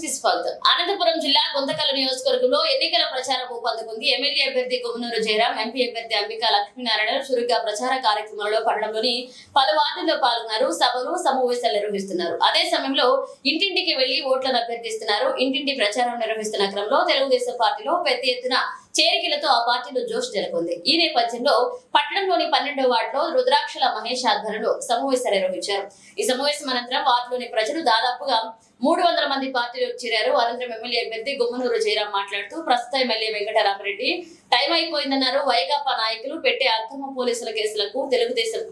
కి స్వాగతం. అనంతపురం జిల్లా గుంతకల్ నియోజకవర్గంలో ఎన్నికల ప్రచారం ఊపందుకుంది. ఎమ్మెల్యే అభ్యర్థి గుమ్మనూరు జయరాం ఎంపీ అభ్యర్థి అంబికా లక్ష్మీనారాయణ చురుగ్గా ప్రచార కార్యక్రమంలో పట్టణంలోని పలు వార్డుల్లో పాల్గొన్నారు. సభలు సమావేశాలు నిర్వహిస్తున్నారు. అదే సమయంలో ఇంటింటికి వెళ్ళి ఓట్లను అభ్యర్థిస్తున్నారు. ఇంటింటి ప్రచారం నిర్వహిస్తున్న క్రమంలో తెలుగుదేశం పార్టీలో పెద్ద ఎత్తున చేరికలతో ఆ పార్టీలో జోష్ నెలకొంది. ఈ నేపథ్యంలో పట్టణంలోని పన్నెండో వార్డులో రుద్రాక్షల మహేష్ ఆధ్వర్యంలో సమావేశాలు నిర్వహించారు. ఈ సమావేశం అనంతరం వార్డులోని ప్రజలు దాదాపుగా మూడు వందల మంది పార్టీలోకి చేరారు. అనంతరం ఎమ్మెల్యే అభ్యర్థి గుమ్మనూరు జయరాం మాట్లాడుతూ ప్రస్తుత ఎమ్మెల్యే వెంకటరామరెడ్డి టైం అయిపోయిందన్నారు. వైకాపా నాయకులు పెట్టే అక్రమ పోలీసుల కేసులకు తెలుగుదేశం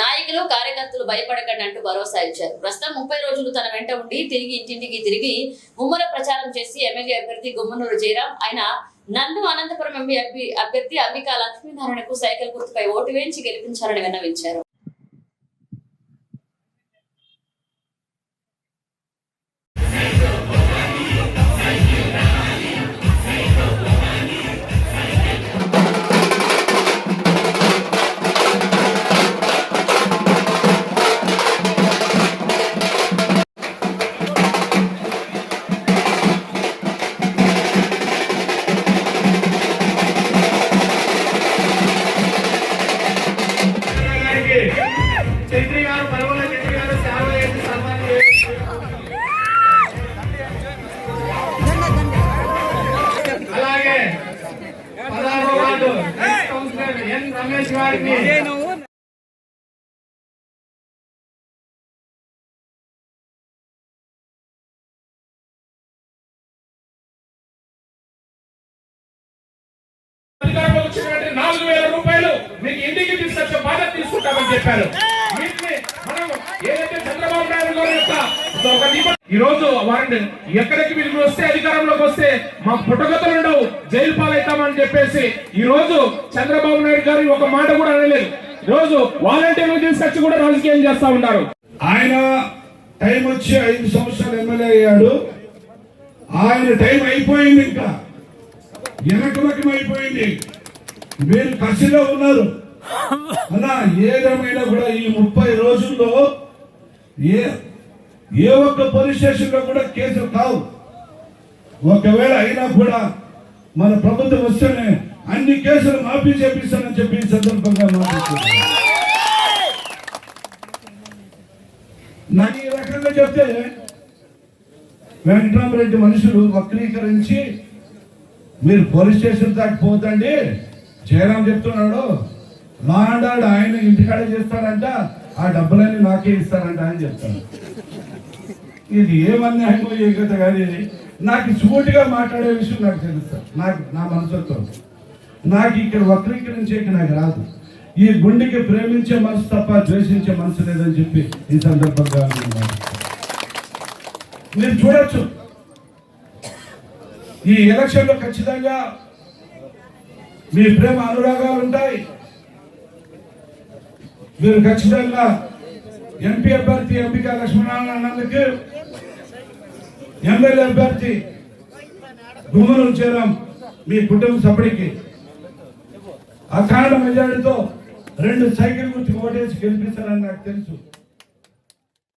నాయకులు కార్యకర్తలు భయపడకండి అంటూ భరోసా ఇచ్చారు. ప్రస్తుతం ముప్పై రోజులు తన వెంట ఉండి తిరిగి ఇంటింటికి తిరిగి ముమ్మర ప్రచారం చేసి ఎమ్మెల్యే అభ్యర్థి గుమ్మనూరు జయరాం ఆయన నన్ను అనంతపురం ఎంపీ అభ్యర్థి అంబికా లక్ష్మీనారాయణకు సైకిల్ గుర్తుపై ఓటు వేయించి గెలిపించాలని విన్నవించారు. రమేష్ గారిని నాలుగు వేల రూపాయలు మీకు ఇంటికి తీసుకొచ్చే బాధ్యత తీసుకుంటామని చెప్పారు ఏదైతే చంద్రబాబు నాయుడు గారి యొక్క ఈ రోజు వారిని ఎక్కడికి వీళ్ళు వస్తే అధికారంలోకి వస్తే మా పుట్టగతులు జైలు పాలవుతామని చెప్పేసి ఈ రోజు చంద్రబాబు నాయుడు ఒక మాట కూడా అనలేదు. రోజు వాలంటీర్లు తీసుకొచ్చి కూడా రాజకీయం చేస్తా ఉన్నారు. ఆయన టైం వచ్చి ఐదు సంవత్సరాలు ఎమ్మెల్యే అయ్యాడు. ఆయన టైం అయిపోయింది ఇంకా. వెనకమకం అయిపోయింది. మీరు కసిలో ఉన్నారు. అలా ఏదేమైనా కూడా ఈ ముప్పై రోజుల్లో ఏ ఏ ఒక్క పోలీస్ స్టేషన్లో కూడా కేసులు కావు. ఒకవేళ అయినా కూడా మన ప్రభుత్వం వస్తేనే అన్ని కేసులు మాఫీ చేపిస్తానని చెప్పి ఈ సందర్భంగా మాట్లాడుతున్నాను. నాకు ఈ రకంగా చెప్తే వెంకటరామరెడ్డి మనుషులు వక్రీకరించి మీరు పోలీస్ స్టేషన్ దాకా పోతండి. జయరాం చెప్తున్నాడు లా ఆయన ఇంటికాడే చేస్తాడంట ఆ డబ్బులన్నీ నాకే ఇస్తారంట అని చెప్తాను ఇది ఏమన్యాయమో ఏ కదా కానీ నాకు సూటిగా మాట్లాడే విషయం నాకు తెలుస్తుంది నాకు నా మనసుతో నాకు ఇక్కడ వక్రీకరించేకి నాకు రాదు. ఈ గుండెకి ప్రేమించే మనసు తప్ప ద్వేషించే మనసు లేదని చెప్పి ఈ సందర్భంగా మీరు చూడొచ్చు. ఈ ఎలక్షన్లో ఖచ్చితంగా మీ ప్రేమ అనురాగాలు ఉంటాయి. మీరు ఖచ్చితంగా ఎంపీ అభ్యర్థి ఎంపిక లక్ష్మణారాయణ అన్నందుకు ఎమ్మెల్యే అభ్యర్థి గుమ్మలు చేరాం మీ కుటుంబ సభ్యుడికి. అఖండ మెజారిటీతో రెండు సైకిల్ గుర్తుకు ఓటేసి గెలిపిస్తారని నాకు తెలుసు.